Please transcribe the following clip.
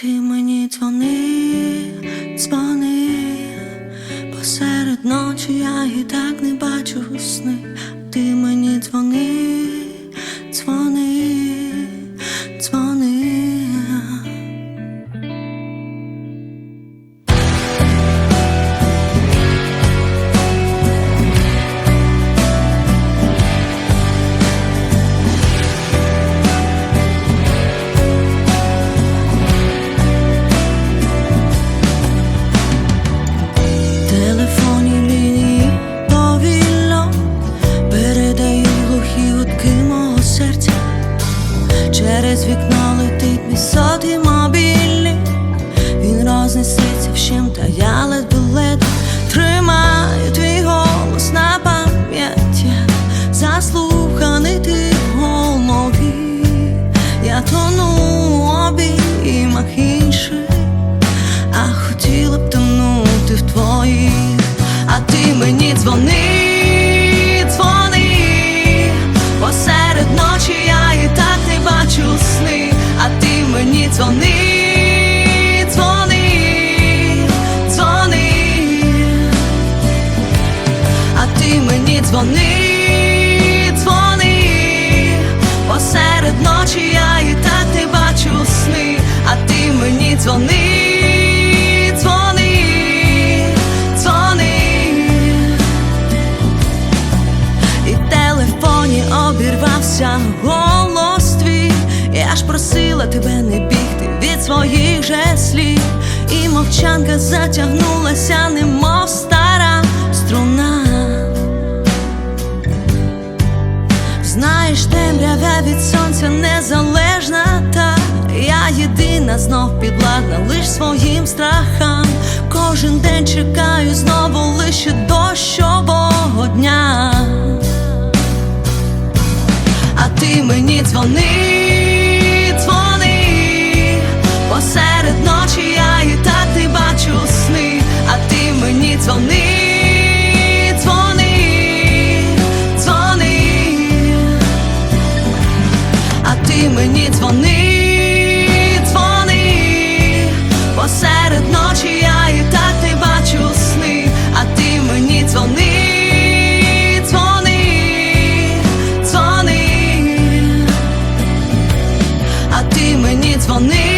Ти мені дзвони, дзвони, посеред ночі я і так не бачу сни. Через вікно летить мій сотий мобільний. Він рознесеться всім, та я ледве ледве тримаю твій голос на пам'ять. Я Заслуханий ти в голові. Я тону у обіймах інших а хотіла б тонути в твоїх, а ти мені дзвони, дзвони, дзвони, дзвони, а ти мені дзвони, дзвони, посеред ночі я і так не бачу сни, а ти мені дзвони, дзвони, дзвони, і в телефоні обірвався голос твій. Я ж просила тебе не бігти від своїх же слів, і мовчанка затягнулася, немов стара струна. Знаєш, темрявя від сонця незалежна та я єдина знов підладна лиш своїм страхам. Кожен день чекаю знову лише дощового мені дзвони, дзвони, посеред ночі я і так не бачу сни, а ти мені дзвони, дзвони, а ти мені дзвони,